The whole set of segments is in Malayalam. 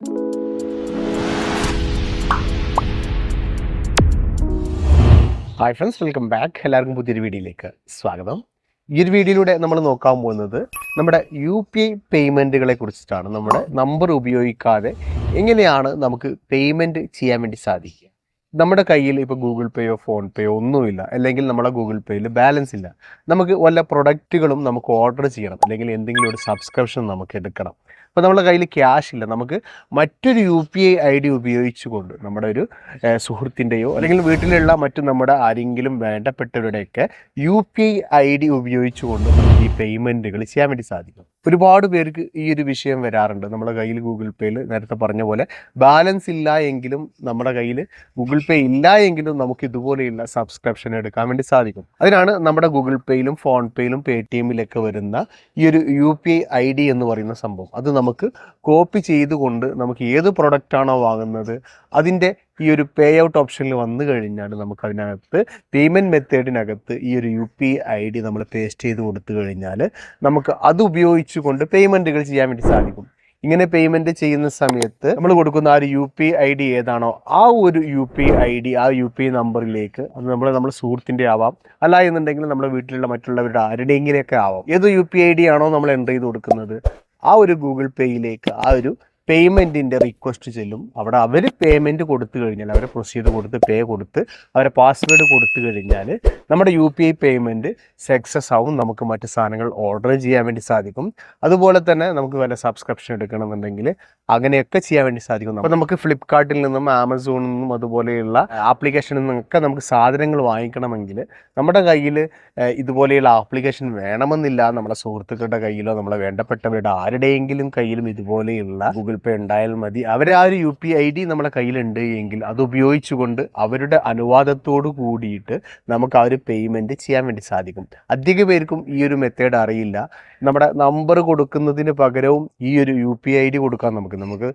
ഹായ് ഫ്രണ്ട്സ് വെൽക്കം ബാക്ക് എല്ലാവർക്കും പുതിയൊരു വീഡിയോയിലേക്ക് സ്വാഗതം. ഈ ഒരു വീഡിയോയിലൂടെ നമ്മൾ നോക്കാൻ പോകുന്നത് നമ്മുടെ യു പി ഐ പേയ്മെന്റുകളെ കുറിച്ചിട്ടാണ്. നമ്മുടെ നമ്പർ ഉപയോഗിക്കാതെ എങ്ങനെയാണ് നമുക്ക് പേയ്മെന്റ് ചെയ്യാൻ വേണ്ടി സാധിക്കുക? നമ്മുടെ കയ്യിൽ ഇപ്പോൾ ഗൂഗിൾ പേയോ ഫോൺ പേയോ ഒന്നുമില്ല. അല്ലെങ്കിൽ നമ്മുടെ ഗൂഗിൾ പേയിൽ ബാലൻസ് ഇല്ല. നമുക്ക് വല്ല പ്രൊഡക്റ്റുകളും നമുക്ക് ഓർഡർ ചെയ്യണം. അല്ലെങ്കിൽ എന്തെങ്കിലും ഒരു സബ്സ്ക്രിപ്ഷൻ നമുക്ക് എടുക്കണം. അപ്പോൾ നമ്മുടെ കയ്യിൽ ക്യാഷ് ഇല്ല. നമുക്ക് മറ്റൊരു U P I I D ഉപയോഗിച്ചുകൊണ്ട് നമ്മുടെ ഒരു സുഹൃത്തിന്റെയോ അല്ലെങ്കിൽ വീട്ടിലുള്ള മറ്റു നമ്മുടെ ആരെങ്കിലും വേണ്ടപ്പെട്ടവരുടെയൊക്കെ U P I I D ഉപയോഗിച്ചുകൊണ്ട് നമുക്ക് ഈ പേയ്മെന്റുകൾ ചെയ്യാൻ വേണ്ടി സാധിക്കും. ഒരുപാട് പേർക്ക് ഈ ഒരു വിഷയം വരാറുണ്ട്. നമ്മുടെ കയ്യിൽ ഗൂഗിൾ പേയിൽ നേരത്തെ പറഞ്ഞ പോലെ ബാലൻസ് ഇല്ല എങ്കിലും നമ്മുടെ കയ്യിൽ ഗൂഗിൾ പേ ഇല്ല എങ്കിലും നമുക്ക് ഇതുപോലെയുള്ള സബ്സ്ക്രിപ്ഷൻ എടുക്കാൻ വേണ്ടി സാധിക്കും. അതിനാണ് നമ്മുടെ ഗൂഗിൾ പേയിലും ഫോൺ പേയിലും പേ ടി എമ്മിലൊക്കെ വരുന്ന ഈ ഒരു യു പി ഐ ഡി എന്ന് പറയുന്ന സംഭവം. അത് നമുക്ക് കോപ്പി ചെയ്തുകൊണ്ട് നമുക്ക് ഏത് പ്രൊഡക്റ്റാണോ വാങ്ങുന്നത് അതിന്റെ ഈ ഒരു പേ ഔട്ട് ഓപ്ഷനിൽ വന്നു കഴിഞ്ഞാൽ നമുക്ക് അതിനകത്ത് പേയ്മെന്റ് മെത്തേഡിനകത്ത് ഈ ഒരു യു പി ഐ ഡി നമ്മൾ പേസ്റ്റ് ചെയ്ത് കൊടുത്തു കഴിഞ്ഞാൽ നമുക്ക് അത് ഉപയോഗിച്ചുകൊണ്ട് പേയ്മെന്റുകൾ ചെയ്യാൻ വേണ്ടി സാധിക്കും. ഇങ്ങനെ പേയ്മെന്റ് ചെയ്യുന്ന സമയത്ത് നമ്മൾ കൊടുക്കുന്ന ആ ഒരു യു പി ഐ ഡി ഏതാണോ ആ ഒരു യു പി ഐ ഡി ആ യു പി നമ്പറിലേക്ക് അത് നമ്മൾ നമ്മുടെ സുഹൃത്തിന്റെ ആവാം. അല്ല എന്നുണ്ടെങ്കിൽ നമ്മുടെ വീട്ടിലുള്ള മറ്റുള്ളവരുടെ ആരുടെയെങ്കിലൊക്കെ ആവാം. ഏത് യു പി ഐ ഡി ആണോ നമ്മൾ എന്റർ ചെയ്ത് കൊടുക്കുന്നത്? ആ ഒരു ഗൂഗിൾ പേയിലേക്ക് ആ ഒരു പേയ്മെന്റിന്റെ റിക്വസ്റ്റ് ചെല്ലും. അവിടെ അവർ പേയ്മെന്റ് കൊടുത്തു കഴിഞ്ഞാൽ അവരെ പ്രൊസീഡ് കൊടുത്ത് പേ കൊടുത്ത് അവരെ പാസ്വേഡ് കൊടുത്തു കഴിഞ്ഞാൽ നമ്മുടെ U P I payment success ആവും. നമുക്ക് മറ്റ് സാധനങ്ങൾ ഓർഡർ ചെയ്യാൻ വേണ്ടി സാധിക്കും. അതുപോലെ തന്നെ നമുക്ക് വല്ല സബ്സ്ക്രിപ്ഷൻ എടുക്കണമെന്നുണ്ടെങ്കിൽ അങ്ങനെയൊക്കെ ചെയ്യാൻ വേണ്ടി സാധിക്കും. അപ്പോൾ നമുക്ക് ഫ്ലിപ്കാർട്ടിൽ നിന്നും ആമസോണിൽ നിന്നും അതുപോലെയുള്ള ആപ്ലിക്കേഷനിൽ നിന്നൊക്കെ നമുക്ക് സാധനങ്ങൾ വാങ്ങിക്കണമെങ്കിൽ നമ്മുടെ കയ്യിൽ ഇതുപോലെയുള്ള ആപ്ലിക്കേഷൻ വേണമെന്നില്ല. നമ്മുടെ സുഹൃത്തുക്കളുടെ കയ്യിലോ നമ്മളെ വേണ്ടപ്പെട്ടവരുടെ ആരുടെയെങ്കിലും കയ്യിലും ഇതുപോലെയുള്ള ഗൂഗിൾ പേ ഉണ്ടായാൽ മതി. അവരെ ആ ഒരു യു പി ഐ ഡി നമ്മുടെ കയ്യിലുണ്ട് എങ്കിൽ അത് ഉപയോഗിച്ചുകൊണ്ട് അവരുടെ അനുവാദത്തോട് കൂടിയിട്ട് നമുക്ക് ആ ഒരു പേയ്മെന്റ് ചെയ്യാൻ വേണ്ടി സാധിക്കും. അധിക പേർക്കും ഈ ഒരു മെത്തേഡ് അറിയില്ല. നമ്മുടെ നമ്പർ കൊടുക്കുന്നതിന് പകരവും ഈ ഒരു യു പി ഐ ഡി കൊടുക്കാം നമുക്ക്. നമുക്ക്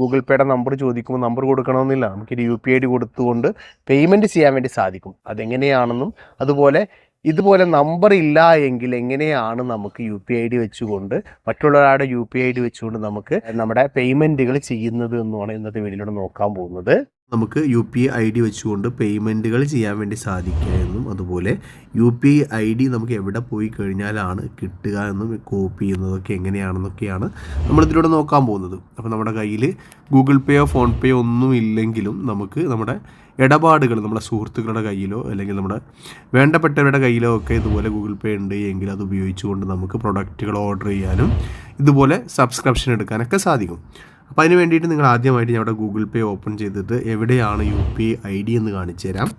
ഗൂഗിൾ പേയുടെ നമ്പർ ചോദിക്കുമ്പോൾ നമ്പർ കൊടുക്കണമെന്നില്ല. നമുക്കൊരു യു പി ഐ ഡി കൊടുത്തുകൊണ്ട് പേയ്മെന്റ് ചെയ്യാൻ വേണ്ടി സാധിക്കും. അതെങ്ങനെയാണെന്നും അതുപോലെ ഇതുപോലെ നമ്പർ ഇല്ല എങ്കിൽ എങ്ങനെയാണ് നമുക്ക് യു പി ഐ ഡി വെച്ചുകൊണ്ട് മറ്റുള്ളവരുടെ യു പി ഐ ഡി വെച്ചുകൊണ്ട് നമുക്ക് നമ്മുടെ പേയ്മെന്റുകൾ ചെയ്യുന്നത് എന്നുമാണ് ഇന്നത്തെ വീഡിയോയിലൂടെ നോക്കാൻ പോകുന്നത്. നമുക്ക് യു പി ഐ ഡി വെച്ചുകൊണ്ട് പേയ്മെന്റുകൾ ചെയ്യാൻ വേണ്ടി സാധിക്കുക എന്നും അതുപോലെ യു പി ഐ ഡി നമുക്ക് എവിടെ പോയി കഴിഞ്ഞാലാണ് കിട്ടുക എന്നും കോപ്പി ചെയ്യുന്നതൊക്കെ എങ്ങനെയാണെന്നൊക്കെയാണ് നമ്മളിതിലൂടെ നോക്കാൻ പോകുന്നത്. അപ്പോൾ നമ്മുടെ കയ്യിൽ ഗൂഗിൾ പേയോ ഫോൺ പേയോ ഒന്നും ഇല്ലെങ്കിലും നമുക്ക് നമ്മുടെ ഇടപാടുകൾ നമ്മുടെ സുഹൃത്തുക്കളുടെ കയ്യിലോ അല്ലെങ്കിൽ നമ്മുടെ വേണ്ടപ്പെട്ടവരുടെ കയ്യിലോ ഒക്കെ ഇതുപോലെ ഗൂഗിൾ പേ ഉണ്ട് എങ്കിൽ അത് ഉപയോഗിച്ചുകൊണ്ട് നമുക്ക് പ്രൊഡക്റ്റുകൾ ഓർഡർ ചെയ്യാനും ഇതുപോലെ സബ്സ്ക്രിപ്ഷൻ എടുക്കാനൊക്കെ സാധിക്കും. അപ്പോൾ അതിന് വേണ്ടിയിട്ട് നിങ്ങൾ ആദ്യമായിട്ട് ഞാൻ ഇവിടെ ഗൂഗിൾ പേ ഓപ്പൺ ചെയ്തിട്ട് എവിടെയാണ് യു പി ഐ ഡി എന്ന് കാണിച്ചു തരാം.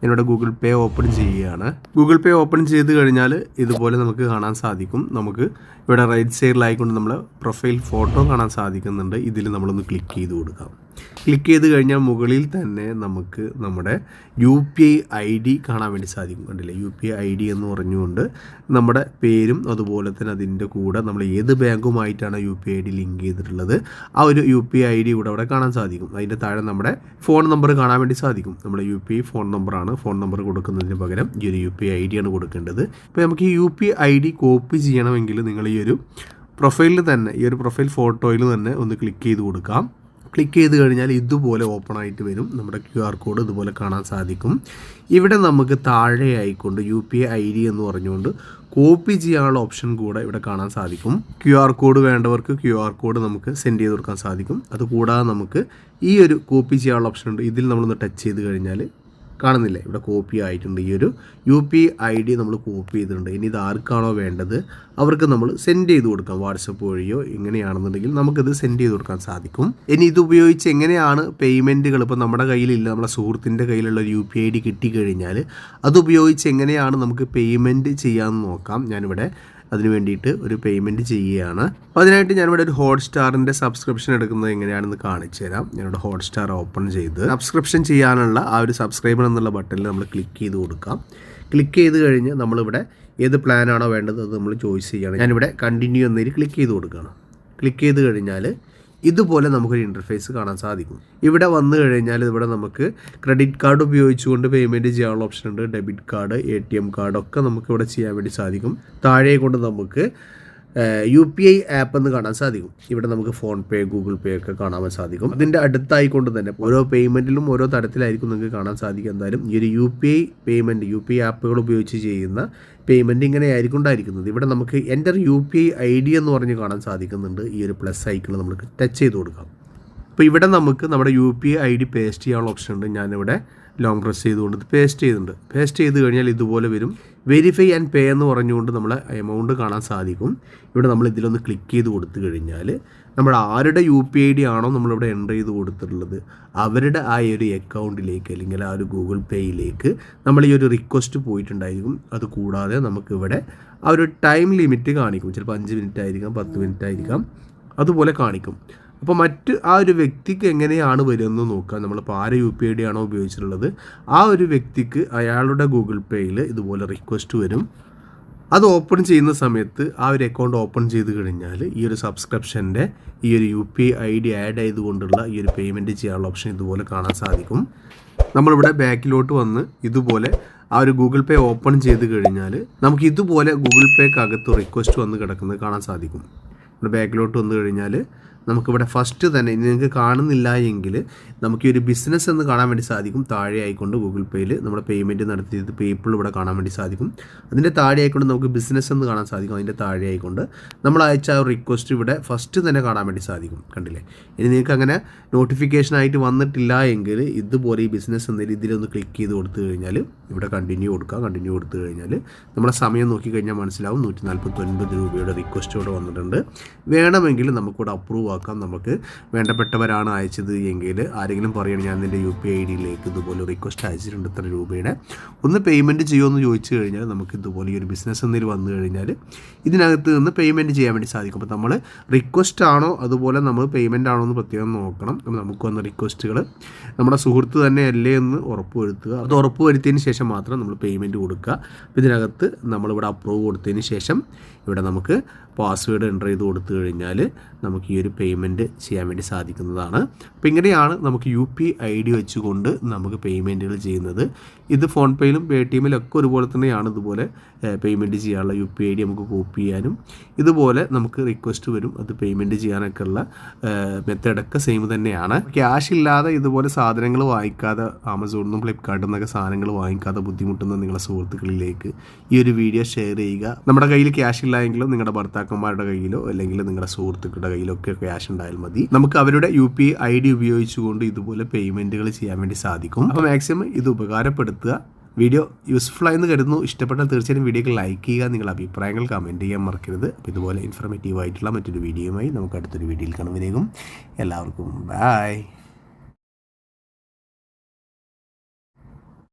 ഞാനിവിടെ ഗൂഗിൾ പേ ഓപ്പൺ ചെയ്യുകയാണ്. ഗൂഗിൾ പേ ഓപ്പൺ ചെയ്ത് കഴിഞ്ഞാൽ ഇതുപോലെ നമുക്ക് കാണാൻ സാധിക്കും. നമുക്ക് ഇവിടെ റൈറ്റ് സൈഡിലായിക്കൊണ്ട് നമ്മൾ പ്രൊഫൈൽ ഫോട്ടോ കാണാൻ സാധിക്കുന്നുണ്ട്. ഇതിൽ നമ്മളൊന്ന് ക്ലിക്ക് ചെയ്ത് കൊടുക്കാം. ക്ലിക്ക് ചെയ്ത് കഴിഞ്ഞാൽ മുകളിൽ തന്നെ നമുക്ക് നമ്മുടെ U P I I D കാണാൻ വേണ്ടി സാധിക്കും. കണ്ടില്ലേ? U P I I D എന്ന് പറഞ്ഞുകൊണ്ട് നമ്മുടെ പേരും അതുപോലെ തന്നെ അതിന്റെ കൂടെ നമ്മൾ ഏത് ബാങ്കുമായിട്ടാണ് U P I D link ചെയ്തിട്ടുള്ളത് ആ ഒരു യു പി ഐ ഡി കൂടെ അവിടെ കാണാൻ സാധിക്കും. അതിന്റെ താഴെ നമ്മുടെ ഫോൺ നമ്പർ കാണാൻ വേണ്ടി സാധിക്കും. നമ്മുടെ യു പി ഐ ഫോൺ നമ്പറാണ് ഫോൺ നമ്പർ കൊടുക്കുന്നതിന് പകരം ഈ ഒരു യു പി ഐ ആണ് കൊടുക്കേണ്ടത്. ഇപ്പോൾ നമുക്ക് ഈ U P I D copy ചെയ്യണമെങ്കിൽ നിങ്ങൾ ഈ ഒരു പ്രൊഫൈലിൽ തന്നെ ഈ ഒരു പ്രൊഫൈൽ ഫോട്ടോയിൽ തന്നെ ഒന്ന് ക്ലിക്ക് ചെയ്ത് കൊടുക്കാം. ക്ലിക്ക് ചെയ്ത് കഴിഞ്ഞാൽ ഇതുപോലെ ഓപ്പൺ ആയിട്ട് വരും. നമ്മുടെ ക്യു ആർ കോഡ് ഇതുപോലെ കാണാൻ സാധിക്കും. ഇവിടെ നമുക്ക് താഴെ ആയിക്കൊണ്ട് U P I I D എന്ന് പറഞ്ഞുകൊണ്ട് കോപ്പി ചെയ്യാനുള്ള ഓപ്ഷൻ കൂടെ ഇവിടെ കാണാൻ സാധിക്കും. ക്യു ആർ കോഡ് വേണ്ടവർക്ക് ക്യു ആർ കോഡ് നമുക്ക് സെൻഡ് ചെയ്ത് കൊടുക്കാൻ സാധിക്കും. അതുകൂടാതെ നമുക്ക് ഈ ഒരു കോപ്പി ചെയ്യാനുള്ള ഓപ്ഷൻ ഉണ്ട്. ഇതിൽ നമ്മളൊന്ന് ടച്ച് ചെയ്ത് കഴിഞ്ഞാൽ കാണുന്നില്ലേ. ഇവിടെ കോപ്പി ആയിട്ടുണ്ട്. ഈ ഒരു യു പി ഐ ഡി നമ്മൾ കോപ്പി ചെയ്തിട്ടുണ്ട്. ഇനി ഇത് ആർക്കാണോ വേണ്ടത്? അവർക്ക് നമ്മൾ സെൻഡ് ചെയ്ത് കൊടുക്കാം. വാട്സപ്പ് വഴിയോ എങ്ങനെയാണെന്നുണ്ടെങ്കിൽ നമുക്കിത് സെൻഡ് ചെയ്ത് കൊടുക്കാൻ സാധിക്കും. ഇനി ഇത് ഉപയോഗിച്ച് എങ്ങനെയാണ് പേയ്മെന്റുകൾ ഇപ്പോൾ നമ്മുടെ കയ്യിലില്ല. നമ്മുടെ സുഹൃത്തിന്റെ കയ്യിലുള്ള ഒരു യു പി ഐ ഡി കിട്ടിക്കഴിഞ്ഞാൽ അതുപയോഗിച്ച് എങ്ങനെയാണ് നമുക്ക് പേയ്മെന്റ് ചെയ്യാമെന്ന് നോക്കാം. ഞാനിവിടെ അതിന് വേണ്ടിയിട്ട് ഒരു പേയ്മെന്റ് ചെയ്യുകയാണ്. അപ്പോൾ അതിനായിട്ട് ഞാനിവിടെ ഒരു ഹോട്ട്സ്റ്റാറിന്റെ സബ്സ്ക്രിപ്ഷൻ എടുക്കുന്നത് എങ്ങനെയാണെന്ന് കാണിച്ചു തരാം. ഞാനിവിടെ ഹോട്ട്സ്റ്റാർ ഓപ്പൺ ചെയ്ത് സബ്സ്ക്രിപ്ഷൻ ചെയ്യാനുള്ള ആ ഒരു സബ്സ്ക്രൈബർ എന്നുള്ള ബട്ടണിൽ നമ്മൾ ക്ലിക്ക് ചെയ്ത് കൊടുക്കാം. ക്ലിക്ക് ചെയ്ത് കഴിഞ്ഞ് നമ്മളിവിടെ ഏത് പ്ലാനാണോ വേണ്ടത് അത് നമ്മൾ ചോയ്സ് ചെയ്യുകയാണ്. ഞാനിവിടെ കണ്ടിന്യൂ എന്നതിൽ ക്ലിക്ക് ചെയ്ത് കൊടുക്കുകയാണ്. ക്ലിക്ക് ചെയ്ത് കഴിഞ്ഞാൽ ഇതുപോലെ നമുക്കൊരു ഇന്റർഫേസ് കാണാൻ സാധിക്കും. ഇവിടെ വന്നു കഴിഞ്ഞാൽ ഇവിടെ നമുക്ക് ക്രെഡിറ്റ് കാർഡ് ഉപയോഗിച്ചുകൊണ്ട് പേയ്മെന്റ് ചെയ്യാനുള്ള ഓപ്ഷൻ ഉണ്ട്. Debit card A T M card ഒക്കെ നമുക്ക് ഇവിടെ ചെയ്യാൻ വേണ്ടി സാധിക്കും. താഴെ കൊണ്ട് നമുക്ക് യു പി ഐ ആപ്പ് എന്ന് കാണാൻ സാധിക്കും. ഇവിടെ നമുക്ക് ഫോൺ പേ ഗൂഗിൾ പേ ഒക്കെ കാണാൻ സാധിക്കും. അതിന്റെ അടുത്തായിക്കൊണ്ട് തന്നെ ഓരോ പേയ്മെന്റിലും ഓരോ തരത്തിലായിരിക്കും നിങ്ങൾക്ക് കാണാൻ സാധിക്കും എന്തായാലും ഈ ഒരു U P I payment U P I ആപ്പുകൾ ഉപയോഗിച്ച് ചെയ്യുന്ന പേയ്മെന്റ് ഇങ്ങനെ ആയിരിക്കും ഉണ്ടായിരിക്കുന്നത്. ഇവിടെ നമുക്ക് enter U P I I D എന്ന് പറഞ്ഞ് കാണാൻ സാധിക്കുന്നുണ്ട്. ഈ ഒരു പ്ലസ് ഐക്കിൾ നമുക്ക് ടച്ച് ചെയ്ത് കൊടുക്കാം. അപ്പോൾ ഇവിടെ നമുക്ക് നമ്മുടെ U P I D paste ചെയ്യാനുള്ള ഓപ്ഷൻ ഉണ്ട്. ഞാനിവിടെ ലോങ് പ്രസ് ചെയ്തുകൊണ്ട് പേസ്റ്റ് ചെയ്തിട്ടുണ്ട്. പേസ്റ്റ് ചെയ്ത് കഴിഞ്ഞാൽ ഇതുപോലെ വരും. വെരിഫൈ ആൻഡ് പേ എന്ന് പറഞ്ഞുകൊണ്ട് നമ്മൾ എമൗണ്ട് കാണാൻ സാധിക്കും. ഇവിടെ നമ്മൾ ഇതിലൊന്ന് ക്ലിക്ക് ചെയ്ത് കൊടുത്തു കഴിഞ്ഞാൽ നമ്മൾ ആരുടെ യു പി ഐ ഡി ആണോ നമ്മളിവിടെ എന്റർ ചെയ്ത് കൊടുത്തിട്ടുള്ളത് അവരുടെ ആ ഒരു അക്കൗണ്ടിലേക്ക് അല്ലെങ്കിൽ ആ ഒരു ഗൂഗിൾ പേയിലേക്ക് നമ്മൾ ഈ ഒരു റിക്വസ്റ്റ് പോയിട്ടുണ്ടായിരിക്കും. അത് കൂടാതെ നമുക്കിവിടെ ആ ഒരു ടൈം ലിമിറ്റ് കാണിക്കും. ചിലപ്പോൾ അഞ്ച് മിനിറ്റ് ആയിരിക്കാം പത്ത് മിനിറ്റ് ആയിരിക്കാം. അതുപോലെ കാണിക്കും. അപ്പോൾ മറ്റ് ആ ഒരു വ്യക്തിക്ക് എങ്ങനെയാണ് വരുന്നത് നോക്കുക നമ്മളിപ്പോൾ ആരെ യു പി ഐ ഡി ആണോ ഉപയോഗിച്ചിട്ടുള്ളത്? ആ ഒരു വ്യക്തിക്ക് അയാളുടെ ഗൂഗിൾ പേയിൽ ഇതുപോലെ റിക്വസ്റ്റ് വരും. അത് ഓപ്പൺ ചെയ്യുന്ന സമയത്ത് ആ ഒരു അക്കൗണ്ട് ഓപ്പൺ ചെയ്ത് കഴിഞ്ഞാൽ ഈ ഒരു സബ്സ്ക്രിപ്ഷന്റെ ഈ ഒരു U P I D add ചെയ്തുകൊണ്ടുള്ള ഈ ഒരു പേയ്മെന്റ് ചെയ്യാനുള്ള ഓപ്ഷൻ ഇതുപോലെ കാണാൻ സാധിക്കും. നമ്മളിവിടെ ബാക്കിലോട്ട് വന്ന് ഇതുപോലെ ആ ഒരു ഗൂഗിൾ പേ ഓപ്പൺ ചെയ്ത് കഴിഞ്ഞാൽ നമുക്ക് ഇതുപോലെ ഗൂഗിൾ പേക്കകത്ത് റിക്വസ്റ്റ് വന്ന് കിടക്കുന്നത് കാണാൻ സാധിക്കും. ഇവിടെ ബാക്കിലോട്ട് വന്നു കഴിഞ്ഞാൽ നമുക്കിവിടെ ഫസ്റ്റ് തന്നെ നിങ്ങൾക്ക് കാണുന്നില്ല എങ്കിൽ നമുക്ക് ഈ ഒരു ബിസിനസ് എന്ന് കാണാൻ വേണ്ടി സാധിക്കും. താഴെ ആയിക്കൊണ്ട് ഗൂഗിൾ പേയിൽ നമ്മുടെ പേയ്മെന്റ് നടത്തിയത് പേപ്പിൾ ഇവിടെ കാണാൻ വേണ്ടി സാധിക്കും. അതിന്റെ താഴെ ആയിക്കൊണ്ട് നമുക്ക് ബിസിനസ് എന്ന് കാണാൻ സാധിക്കും. അതിന്റെ താഴെ ആയിക്കൊണ്ട് നമ്മൾ അയച്ച ആ റിക്വസ്റ്റ് ഇവിടെ ഫസ്റ്റ് തന്നെ കാണാൻ വേണ്ടി സാധിക്കും. കണ്ടില്ലേ? ഇനി നിങ്ങൾക്ക് അങ്ങനെ നോട്ടിഫിക്കേഷൻ ആയിട്ട് വന്നിട്ടില്ല എങ്കിൽ ഇതുപോലെ ഈ ബിസിനസ് എന്ന രീതിയിലൊന്ന് ക്ലിക്ക് ചെയ്ത് കൊടുത്തു കഴിഞ്ഞാൽ ഇവിടെ കണ്ടിന്യൂ കൊടുക്കുക. കണ്ടിന്യൂ കൊടുത്തു കഴിഞ്ഞാൽ നമ്മുടെ സമയം നോക്കി കഴിഞ്ഞാൽ മനസ്സിലാവും. നൂറ്റി നാൽപ്പത്തൊൻപത് രൂപയുടെ റിക്വസ്റ്റ് ഇവിടെ വന്നിട്ടുണ്ട്. വേണമെങ്കിൽ നമുക്കിവിടെ അപ്രൂവ് ആക്കാം നമുക്ക് വേണ്ടപ്പെട്ടവരാണ് അയച്ചത് എങ്കിൽ ആരെങ്കിലും പറയണം ഞാൻ നിന്റെ യു പി ഐ ഡിയിലേക്ക് ഇതുപോലെ റിക്വസ്റ്റ് അയച്ചിട്ടുണ്ട് ഇത്ര രൂപയുടെ. ഒന്ന് പേയ്മെന്റ് ചെയ്യുമെന്ന് ചോദിച്ചു കഴിഞ്ഞാൽ നമുക്ക് ഇതുപോലെ ഈ ഒരു ബിസിനസ് എന്തെങ്കിലും വന്നു കഴിഞ്ഞാൽ ഇതിനകത്ത് നിന്ന് പേയ്മെന്റ് ചെയ്യാൻ വേണ്ടി സാധിക്കും. അപ്പോൾ നമ്മൾ റിക്വസ്റ്റ് ആണോ അതുപോലെ നമ്മൾ പേയ്മെന്റ് ആണോ എന്ന് പ്രത്യേകം നോക്കണം. നമുക്ക് വന്ന റിക്വസ്റ്റുകൾ നമ്മുടെ സുഹൃത്ത് തന്നെ അല്ലേ എന്ന് ഉറപ്പ് വരുത്തുക അത് ഉറപ്പ് വരുത്തിയതിന് ശേഷം മാത്രം നമ്മൾ പേയ്മെന്റ് കൊടുക്കുക. ഇതിനകത്ത് നമ്മളിവിടെ അപ്രൂവ് കൊടുത്തതിന് ശേഷം ഇവിടെ നമുക്ക് പാസ്വേഡ് എന്റർ ചെയ്ത് കൊടുത്തു കഴിഞ്ഞാൽ നമുക്ക് ഈ ഒരു പേയ്മെന്റ് ചെയ്യാൻ വേണ്ടി സാധിക്കുന്നതാണ്. അപ്പോൾ ഇങ്ങനെയാണ് നമുക്ക് യു പി ഐ ഡി വെച്ചുകൊണ്ട് നമുക്ക് പേയ്മെന്റുകൾ ചെയ്യുന്നത്. ഇത് ഫോൺ പേയിലും പേ ടി എമ്മിലും ഒക്കെ ഒരുപോലെ തന്നെയാണ് ഇതുപോലെ പേയ്മെന്റ് ചെയ്യാനുള്ള യു പി ഐ ഡി നമുക്ക് കോപ്പി ചെയ്യാനും. ഇതുപോലെ നമുക്ക് റിക്വസ്റ്റ് വരും അത് പേയ്മെന്റ് ചെയ്യാനൊക്കെ ഉള്ള മെത്തേഡൊക്കെ സെയിം തന്നെയാണ്. ക്യാഷ് ഇല്ലാതെ ഇതുപോലെ സാധനങ്ങൾ വാങ്ങിക്കാതെ ആമസോണിൽ നിന്നും ഫ്ലിപ്കാർട്ടിൽ നിന്നൊക്കെ സാധനങ്ങൾ വാങ്ങിക്കാതെ ബുദ്ധിമുട്ടുന്ന നിങ്ങളുടെ സുഹൃത്തുക്കളിലേക്ക് ഈ ഒരു വീഡിയോ ഷെയർ ചെയ്യുക. നമ്മുടെ കയ്യിൽ ക്യാഷ് ഇല്ലായെങ്കിലും നിങ്ങളുടെ ഭർത്താക്കന്മാരുടെ കയ്യിലോ അല്ലെങ്കിൽ നിങ്ങളുടെ സുഹൃത്തുക്കളുടെ കയ്യിലോ ഒക്കെ ക്യാഷ് ഉണ്ടായാൽ മതി. നമുക്ക് അവരുടെ യു പി ഐ ഡി ഉപയോഗിച്ചുകൊണ്ട് ഇതുപോലെ പേയ്മെന്റുകൾ ചെയ്യാൻ വേണ്ടി സാധിക്കും. അപ്പോൾ മാക്സിമം ഇത് ഉപകാരപ്പെടുത്തുക. വീഡിയോ യൂസ്ഫുൾ ആയെന്ന് കരുതുന്നു. ഇഷ്ടപ്പെട്ടാൽ തീർച്ചയായും വീഡിയോക്ക് ലൈക്ക് ചെയ്യുക. നിങ്ങളുടെ അഭിപ്രായങ്ങൾ കമന്റ് ചെയ്യാൻ മറക്കരുത്. അപ്പോൾ ഇതുപോലെ ഇൻഫർമേറ്റീവ് ആയിട്ടുള്ള മറ്റൊരു വീഡിയോയുമായി നമുക്ക് അടുത്തൊരു വീഡിയോയിൽ കാണുമ്പോഴേക്കും എല്ലാവർക്കും ബൈ